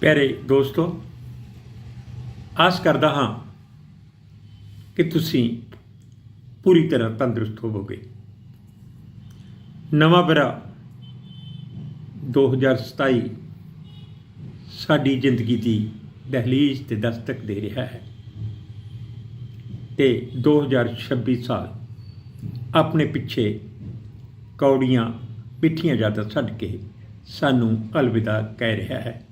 ਪਿਆਰੇ ਦੋਸਤੋ, ਆਸ ਕਰਦਾ ਹਾਂ ਕਿ ਤੁਸੀਂ ਪੂਰੀ ਤਰ੍ਹਾਂ ਤੰਦਰੁਸਤ ਹੋਵੋਗੇ। ਨਵਾਂ ਵਰਾ 2027 ਸਾਡੀ ਜ਼ਿੰਦਗੀ ਦੀ ਦਹਲੀਜ਼ ਤੇ ਦਸਤਕ ਦੇ ਰਿਹਾ ਹੈ ਤੇ 2026 ਸਾਲ ਆਪਣੇ ਪਿੱਛੇ ਕੌੜੀਆਂ ਮਿੱਠੀਆਂ ਯਾਦਾਂ ਛੱਡ ਕੇ ਸਾਨੂੰ ਅਲਵਿਦਾ ਕਹਿ ਰਿਹਾ ਹੈ।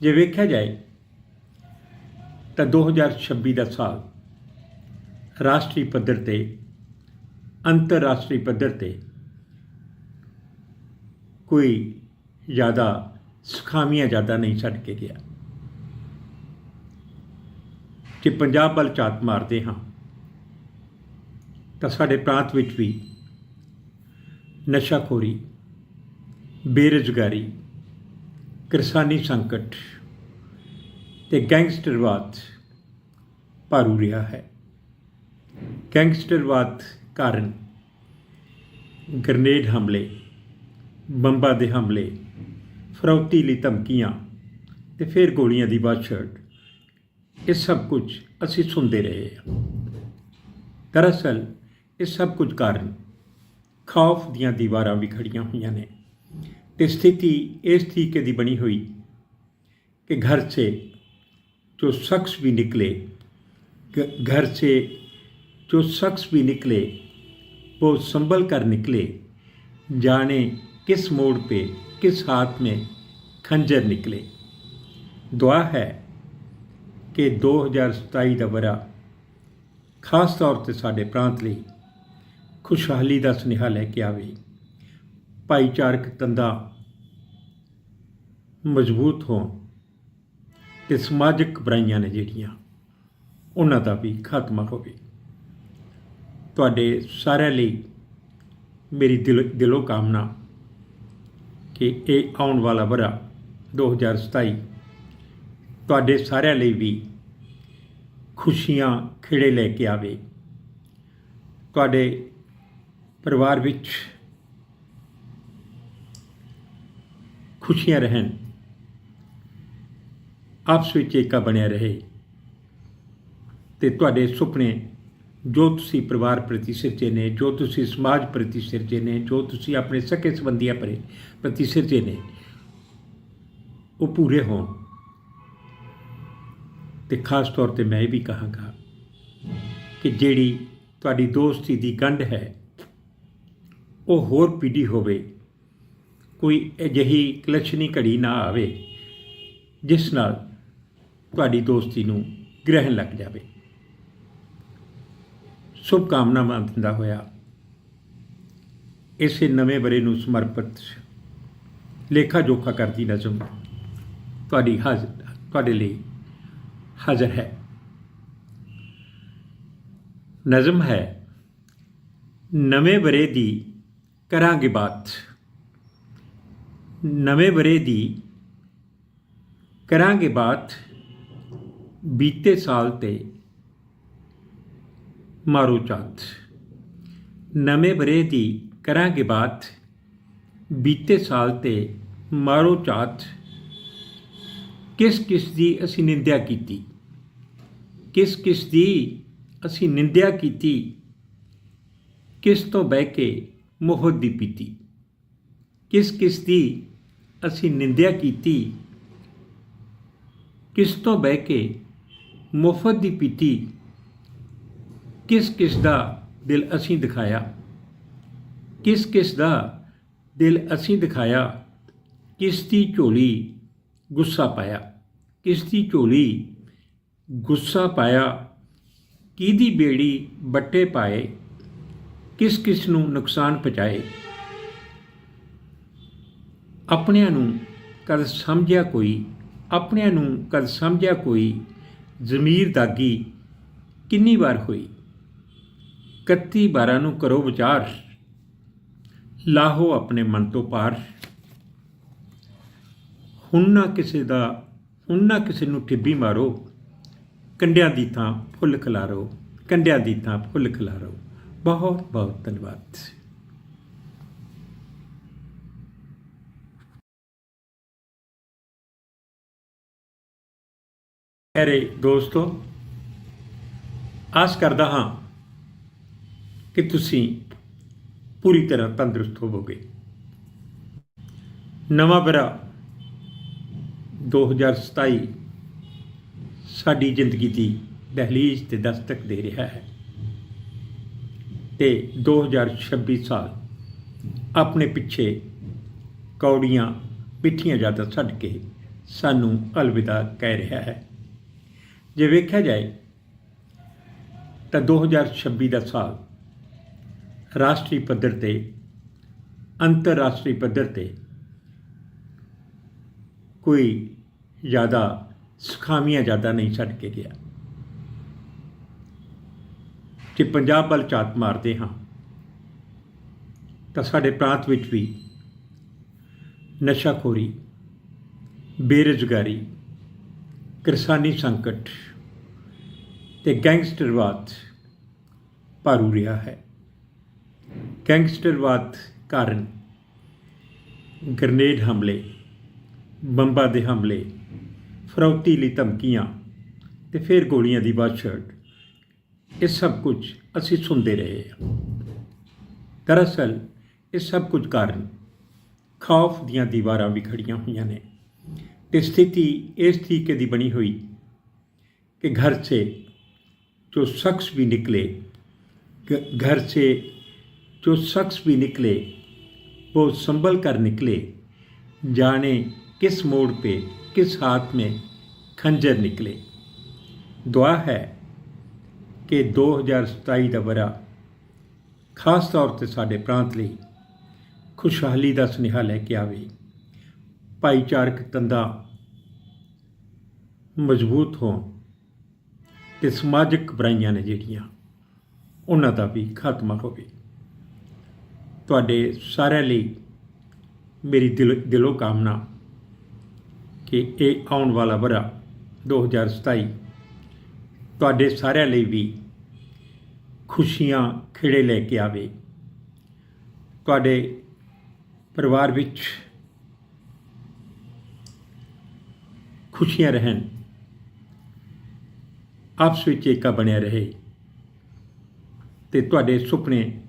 ਜੇ ਵੇਖਿਆ ਜਾਏ ਤਾਂ 2026 ਦਾ ਸਾਲ ਰਾਸ਼ਟਰੀ ਪੱਧਰ ਤੇ, ਅੰਤਰਰਾਸ਼ਟਰੀ ਪੱਧਰ ਤੇ ਕੋਈ ਜ਼ਿਆਦਾ ਸੁਖਾਮੀਆਂ ਜ਼ਿਆਦਾ ਨਹੀਂ ਛੱਡ ਕੇ ਗਿਆ। ਜੇ ਪੰਜਾਬ ਵੱਲ ਝਾਤ ਮਾਰਦੇ ਹਾਂ, ਤਾਂ ਸਾਡੇ ਪ੍ਰਾਂਤ ਵਿੱਚ ਵੀ ਨਸ਼ਾਖੋਰੀ, ਬੇਰੁਜ਼ਗਾਰੀ ਕਿਰਸਾਨੀ ਸੰਕਟ ਤੇ ਗੈਂਗਸਟਰਵਾਦ ਭਾਰੂ ਰਿਹਾ ਹੈ। ਗੈਂਗਸਟਰਵਾਦ ਕਾਰਨ ਗ੍ਰਨੇਡ ਹਮਲੇ, ਬੰਬਾਂ ਦੇ ਹਮਲੇ, ਫਰੌਤੀ ਲਈ ਧਮਕੀਆਂ ਤੇ ਫਿਰ ਗੋਲੀਆਂ ਦੀ ਬਾਛੜ ਇਹ ਸਭ ਕੁਝ ਅਸੀਂ ਸੁਣਦੇ ਰਹੇ ਹਾਂ। ਦਰਅਸਲ ਇਹ ਸਭ ਕੁਝ ਕਾਰਨ ਖੌਫ ਦੀਆਂ ਦੀਵਾਰਾਂ ਵੀ ਖੜੀਆਂ ਹੋਈਆਂ ਨੇ। ਤੇ ਸਥਿਤੀ ਇਸ ਤਰੀਕੇ ਦੀ ਬਣੀ ਹੋਈ कि घर से जो शख्स भी निकले घ- घर से जो शख्स भी निकले वो संभल कर निकले जाने किस मोड़ पे किस हाथ में खंजर निकले दुआ है ਕਿ 2027 ਦਾ ਵਰਾ ਖਾਸ ਤੌਰ ਤੇ ਸਾਡੇ ਪ੍ਰਾਂਤ ਲਈ ਖੁਸ਼ਹਾਲੀ ਦਾ ਸੁਨੇਹਾ ਲੈ ਕੇ ਆਵੇ ਭਾਈਚਾਰਕ ਤੰਦਾਂ ਮਜ਼ਬੂਤ ਹੋਣ ਤੇ ਸਮਾਜਿਕ ਬੁਰਾਈਆਂ ਨੇ ਜਿਹੜੀਆਂ, ਉਹਨਾਂ ਦਾ ਵੀ ਖਾਤਮਾ ਹੋਵੇ। ਤੁਹਾਡੇ ਸਾਰਿਆਂ ਲਈ ਮੇਰੀ ਦਿਲ, ਦਿਲੋਂ ਕਾਮਨਾ ਕਿ ਇਹ ਆਉਣ ਵਾਲਾ ਵਰਾ 2027 ਤੁਹਾਡੇ ਸਾਰਿਆਂ ਲਈ ਵੀ ਖੁਸ਼ੀਆਂ ਖਿੜੇ ਲੈ ਕੇ ਆਵੇ। ਤੁਹਾਡੇ ਪਰਿਵਾਰ ਵਿੱਚ ਖੁਸ਼ੀਆਂ ਰਹਿਣ ਆਪਸ ਵਿੱਚ ਏਕਾ ਬਣਿਆ ਰਹੇ। ਤੇ ਤੁਹਾਡੇ ਸੁਪਨੇ ਜੋ ਤੁਸੀਂ ਪਰਿਵਾਰ ਪ੍ਰਤੀ ਸਿਰਜੇ ਨੇ ਜੋ ਤੁਸੀਂ ਸਮਾਜ ਪ੍ਰਤੀ ਸਿਰਜੇ ਨੇ ਜੋ ਤੁਸੀਂ ਆਪਣੇ ਸਕੇ ਸੰਬੰਧੀਆਂ ਪਰੇ ਪ੍ਰਤੀ ਸਿਰਜੇ ਨੇ ਉਹ ਪੂਰੇ ਹੋਣ। ਤੇ ਖਾਸ ਤੌਰ ਤੇ ਮੈਂ ਇਹ ਵੀ ਕਹਾਂਗਾ ਕਿ ਜਿਹੜੀ ਤੁਹਾਡੀ ਦੋਸਤੀ ਦੀ ਗੰਢ ਹੈ, ਉਹ ਹੋਰ ਪੀੜੀ ਹੋਵੇ, ਕੋਈ ਅਜਿਹੀ ਕਲਛਣੀ ਘੜੀ ਨਾ ਆਵੇ, ਜਿਸ ਨਾਲ ਤੁਹਾਡੀ ਦੋਸਤੀ ਨੂੰ ਗ੍ਰਹਿਣ ਲੱਗ ਜਾਵੇ। ਸ਼ੁਭ ਕਾਮਨਾਵਾਂ ਦਿੰਦਾ ਹੋਇਆ ਇਸੇ ਨਵੇਂ ਬਰੇ ਨੂੰ ਸਮਰਪਿਤ ਲੇਖਾ ਜੋਖਾ ਕਰਦੀ ਨਜ਼ਮ ਤੁਹਾਡੀ ਹਾਜ਼ਰ ਤੁਹਾਡੇ ਲਈ ਹਾਜ਼ਰ ਹੈ। ਨਜ਼ਮ ਹੈ, ਨਵੇਂ ਬਰੇ ਦੀ ਕਰਾਂਗੇ ਬਾਤ। ਨਵੇਂ ਬਰੇ ਦੀ ਕਰਾਂਗੇ ਬਾਤ ਬੀਤੇ ਸਾਲ ਤੇ ਮਾਰੋ ਚਾਤ। ਨਵੇਂ ਬਰੇ ਦੀ ਕਰਾਂਗੇ ਬਾਤ। ਬੀਤੇ ਸਾਲ ਤੇ ਮਾਰੋ ਚਾਤ। ਕਿਸ ਕਿਸ ਦੀ ਅਸੀਂ ਨਿੰਦਿਆ ਕੀਤੀ? ਕਿਸ ਕਿਸ ਦੀ ਅਸੀਂ ਨਿੰਦਿਆ ਕੀਤੀ? ਕਿਸ ਤੋਂ ਬਹਿ ਕੇ ਮੋਹਤ ਦੀ ਪੀਤੀ? ਕਿਸ ਕਿਸ ਦੀ ਅਸੀਂ ਨਿੰਦਿਆ ਕੀਤੀ? ਕਿਸ ਤੋਂ ਬਹਿ ਕੇ ਮੁਫਤ ਦੀ ਪੀਤੀ। ਕਿਸ ਕਿਸ ਦਾ ਦਿਲ ਅਸੀਂ ਦਿਖਾਇਆ? ਕਿਸ ਕਿਸ ਦਾ ਦਿਲ ਅਸੀਂ ਦਿਖਾਇਆ? ਕਿਸ ਦੀ ਝੋਲੀ ਗੁੱਸਾ ਪਾਇਆ? ਕਿਸ ਦੀ ਝੋਲੀ ਗੁੱਸਾ ਪਾਇਆ? ਕਿਹਦੀ ਬੇੜੀ ਬੱਟੇ ਪਾਏ? ਕਿਸ ਕਿਸ ਨੂੰ ਨੁਕਸਾਨ ਪਹੁੰਚਾਏ? ਆਪਣਿਆਂ ਨੂੰ ਕਦ ਸਮਝਿਆ ਕੋਈ, ਆਪਣਿਆਂ ਨੂੰ ਕਦ ਸਮਝਿਆ ਕੋਈ ਜ਼ਮੀਰ ਦਾਗੀ ਕਿੰਨੀ ਵਾਰ ਹੋਈ? 31 ਬਾਰਾਂ ਨੂੰ ਕਰੋ ਵਿਚਾਰ। ਲਾਹੋ ਆਪਣੇ ਮਨ ਤੋਂ ਪਾਰ ਹੁਣ ਨਾ ਕਿਸੇ ਦਾ, ਹੁਣ ਨਾ ਕਿਸੇ ਨੂੰ ਠਿੱਬੀ ਮਾਰੋ। ਕੰਡਿਆਂ ਦੀ ਥਾਂ ਫੁੱਲ ਖਿਲਾਰੋ। ਕੰਡਿਆਂ ਦੀ ਥਾਂ ਫੁੱਲ ਖਿਲਾਰੋ। ਬਹੁਤ ਬਹੁਤ ਧੰਨਵਾਦ। ਅਰੇ ਦੋਸਤੋ, ਆਸ ਕਰਦਾ ਹਾਂ ਕਿ ਤੁਸੀਂ ਪੂਰੀ ਤਰ੍ਹਾਂ ਤੰਦਰੁਸਤ ਹੋਵੋਗੇ। ਨਵਾਂ ਵਰਾ 2027 ਸਾਡੀ ਜ਼ਿੰਦਗੀ ਦੀ ਦਹਲੀਜ਼ ਤੇ ਦਸਤਕ ਦੇ ਰਿਹਾ ਹੈ ਤੇ 2026 ਸਾਲ ਆਪਣੇ ਪਿੱਛੇ ਕੌੜੀਆਂ ਮਿੱਠੀਆਂ ਯਾਦਾਂ ਛੱਡ ਕੇ ਸਾਨੂੰ ਅਲਵਿਦਾ ਕਹਿ ਰਿਹਾ ਹੈ। ਜੇ ਵੇਖਿਆ ਜਾਏ ਤਾਂ 2026 ਦਾ ਸਾਲ ਰਾਸ਼ਟਰੀ ਪੱਧਰ ਤੇ, ਅੰਤਰਰਾਸ਼ਟਰੀ ਪੱਧਰ ਤੇ ਕੋਈ ਜ਼ਿਆਦਾ ਸੁਖਾਮੀਆਂ ਜ਼ਿਆਦਾ ਨਹੀਂ ਛੱਡ ਕੇ ਗਿਆ। ਜੇ ਪੰਜਾਬ ਵੱਲ ਝਾਤ ਮਾਰਦੇ ਹਾਂ, ਤਾਂ ਸਾਡੇ ਪ੍ਰਾਂਤ ਵਿੱਚ ਵੀ ਨਸ਼ਾਖੋਰੀ, ਬੇਰੁਜ਼ਗਾਰੀ ਕਿਰਸਾਨੀ ਸੰਕਟ ਤੇ ਗੈਂਗਸਟਰਵਾਦ ਭਾਰੂ ਰਿਹਾ ਹੈ। ਗੈਂਗਸਟਰਵਾਦ ਕਾਰਨ ਗ੍ਰਨੇਡ ਹਮਲੇ, ਬੰਬਾਂ ਦੇ ਹਮਲੇ, ਫਰੌਤੀ ਲਈ ਧਮਕੀਆਂ ਤੇ ਫਿਰ ਗੋਲੀਆਂ ਦੀ ਬਾਛੜ ਇਹ ਸਭ ਕੁਝ ਅਸੀਂ ਸੁਣਦੇ ਰਹੇ ਹਾਂ। ਦਰਅਸਲ ਇਹ ਸਭ ਕੁਝ ਕਾਰਨ ਖੌਫ ਦੀਆਂ ਦੀਵਾਰਾਂ ਵੀ ਖੜੀਆਂ ਹੋਈਆਂ ਨੇ। ਤੇ ਸਥਿਤੀ ਇਸ ਤਰੀਕੇ ਦੀ ਬਣੀ ਹੋਈ कि घर से जो शख्स भी निकले घ- घर से जो शख्स भी निकले वो संभल कर निकले जाने किस मोड़ पे किस हाथ में खंजर निकले दुआ है ਕਿ 2027 ਦਾ ਵਰਾ ਖਾਸ ਤੌਰ ਤੇ ਸਾਡੇ ਪ੍ਰਾਂਤ ਲਈ ਖੁਸ਼ਹਾਲੀ ਦਾ ਸੁਨੇਹਾ ਲੈ ਕੇ ਆਵੇ ਭਾਈਚਾਰਕ ਤੰਦਾਂ ਮਜ਼ਬੂਤ ਹੋਣ ਤੇ ਸਮਾਜਿਕ ਬੁਰਾਈਆਂ ਨੇ ਜਿਹੜੀਆਂ, ਉਹਨਾਂ ਦਾ ਵੀ ਖਾਤਮਾ ਹੋਵੇ। ਤੁਹਾਡੇ ਸਾਰਿਆਂ ਲਈ ਮੇਰੀ ਦਿਲ, ਦਿਲੋਂ ਕਾਮਨਾ ਕਿ ਇਹ ਆਉਣ ਵਾਲਾ ਵਰਾ 2027 ਤੁਹਾਡੇ ਸਾਰਿਆਂ ਲਈ ਵੀ ਖੁਸ਼ੀਆਂ ਖਿੜੇ ਲੈ ਕੇ ਆਵੇ। ਤੁਹਾਡੇ ਪਰਿਵਾਰ ਵਿੱਚ ਖੁਸ਼ੀਆਂ ਰਹਿਣ ਆਪਸ ਵਿੱਚ ਏਕਾ ਬਣਿਆ ਰਹੇ। ਤੇ ਤੁਹਾਡੇ ਸੁਪਨੇ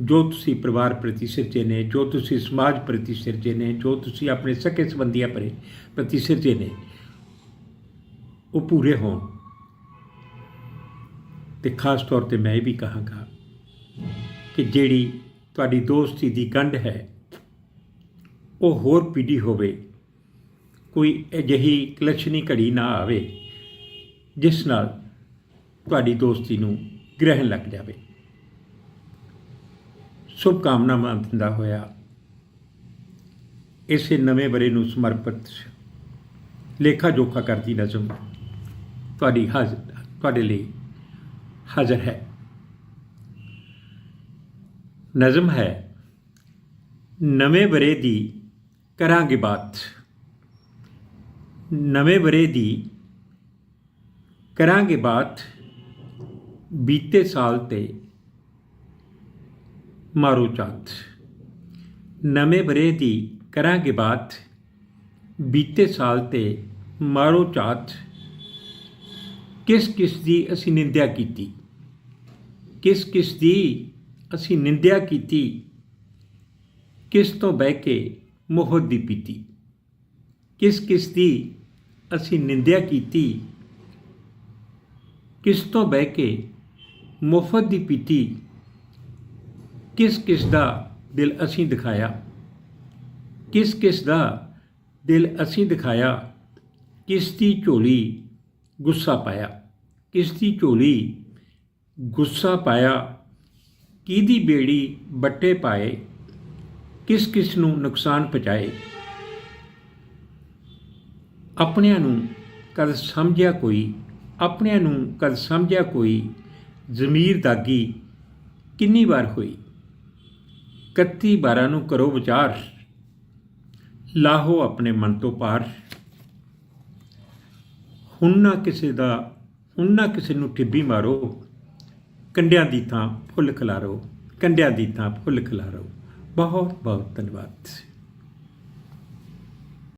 ਜੋ ਤੁਸੀਂ ਪਰਿਵਾਰ ਪ੍ਰਤੀ ਸਿਰਜੇ ਨੇ, ਜੋ ਤੁਸੀਂ ਸਮਾਜ ਪ੍ਰਤੀ ਸਿਰਜੇ ਨੇ, ਜੋ ਤੁਸੀਂ ਆਪਣੇ ਸਕੇ ਸੰਬੰਧੀਆਂ ਪਰੇ ਪ੍ਰਤੀ ਸਿਰਜੇ ਨੇ, ਉਹ ਪੂਰੇ ਹੋਣ। ਤੇ ਖਾਸ ਤੌਰ ਤੇ ਮੈਂ ਇਹ ਵੀ ਕਹਾਂਗਾ ਕਿ ਜਿਹੜੀ ਤੁਹਾਡੀ ਦੋਸਤੀ ਦੀ ਗੰਢ ਹੈ, ਉਹ ਹੋਰ ਪੀੜੀ ਹੋਵੇ, ਕੋਈ ਅਜਿਹੀ ਕਲਸ਼ਣੀ ਘੜੀ ਨਾ ਆਵੇ, ਜਿਸ ਨਾਲ ਤੁਹਾਡੀ ਦੋਸਤੀ ਨੂੰ ਗ੍ਰਹਿਣ ਲੱਗ ਜਾਵੇ। ਸ਼ੁਭ ਕਾਮਨਾਵਾਂ ਦਿੰਦਾ ਹੋਇਆ ਇਸੇ ਨਵੇਂ ਬਰੇ ਨੂੰ ਸਮਰਪਿਤ ਲੇਖਾ ਜੋਖਾ ਕਰਦੀ ਨਜ਼ਮ ਤੁਹਾਡੀ ਹਾਜ਼ਰ ਤੁਹਾਡੇ ਲਈ ਹਾਜ਼ਰ ਹੈ। ਨਜ਼ਮ ਹੈ, ਨਵੇਂ ਬਰੇ ਦੀ ਕਰਾਂਗੇ ਬਾਤ। ਨਵੇਂ ਬਰੇ ਦੀ ਕਰਾਂਗੇ ਬਾਤ ਬੀਤੇ ਸਾਲ ਤੇ ਮਾਰੋ ਚਾਤ ਨਵੇਂ ਬਰੇ ਦੀ ਕਰਾਂਗੇ ਬਾਤ। ਬੀਤੇ ਸਾਲ ਤੇ ਮਾਰੋ ਚਾਤ ਕਿਸ ਕਿਸ ਦੀ ਅਸੀਂ ਨਿੰਦਿਆ ਕੀਤੀ? ਕਿਸ ਕਿਸ ਦੀ ਅਸੀਂ ਨਿੰਦਿਆ ਕੀਤੀ? ਕਿਸ ਤੋਂ ਬਹਿ ਕੇ ਮੋਹਤ ਦੀ ਪੀਤੀ? ਕਿਸ ਕਿਸ ਦੀ ਅਸੀਂ ਨਿੰਦਿਆ ਕੀਤੀ? ਕਿਸ ਤੋਂ ਬਹਿ ਕੇ ਮੁਫਤ ਦੀ ਪੀਤੀ। ਕਿਸ ਕਿਸ ਦਾ ਦਿਲ ਅਸੀਂ ਦਿਖਾਇਆ? ਕਿਸ ਕਿਸ ਦਾ ਦਿਲ ਅਸੀਂ ਦਿਖਾਇਆ? ਕਿਸ ਦੀ ਝੋਲੀ ਗੁੱਸਾ ਪਾਇਆ? ਕਿਸ ਦੀ ਝੋਲੀ ਗੁੱਸਾ ਪਾਇਆ? ਕਿਹਦੀ ਬੇੜੀ ਬੱਟੇ ਪਾਏ? ਕਿਸ ਕਿਸ ਨੂੰ ਨੁਕਸਾਨ ਪਹੁੰਚਾਏ? ਆਪਣਿਆਂ ਨੂੰ ਕਦ ਸਮਝਿਆ ਕੋਈ? ਆਪਣਿਆਂ ਨੂੰ ਕਦ ਸਮਝਿਆ ਕੋਈ? ਜ਼ਮੀਰ ਦਾਗੀ ਕਿੰਨੀ ਵਾਰ ਹੋਈ? 31 ਬਾਰਾਂ ਨੂੰ ਕਰੋ ਵਿਚਾਰ। ਲਾਹੋ ਆਪਣੇ ਮਨ ਤੋਂ ਪਾਰ। ਹੁਣ ਨਾ ਕਿਸੇ ਦਾ, ਹੁਣ ਨਾ ਕਿਸੇ ਨੂੰ ਠਿੱਬੀ ਮਾਰੋ। ਕੰਡਿਆਂ ਦੀ ਥਾਂ ਫੁੱਲ ਖਿਲਾਰੋ। ਕੰਡਿਆਂ ਦੀ ਥਾਂ ਫੁੱਲ ਖਿਲਾਰੋ। ਬਹੁਤ ਬਹੁਤ ਧੰਨਵਾਦ।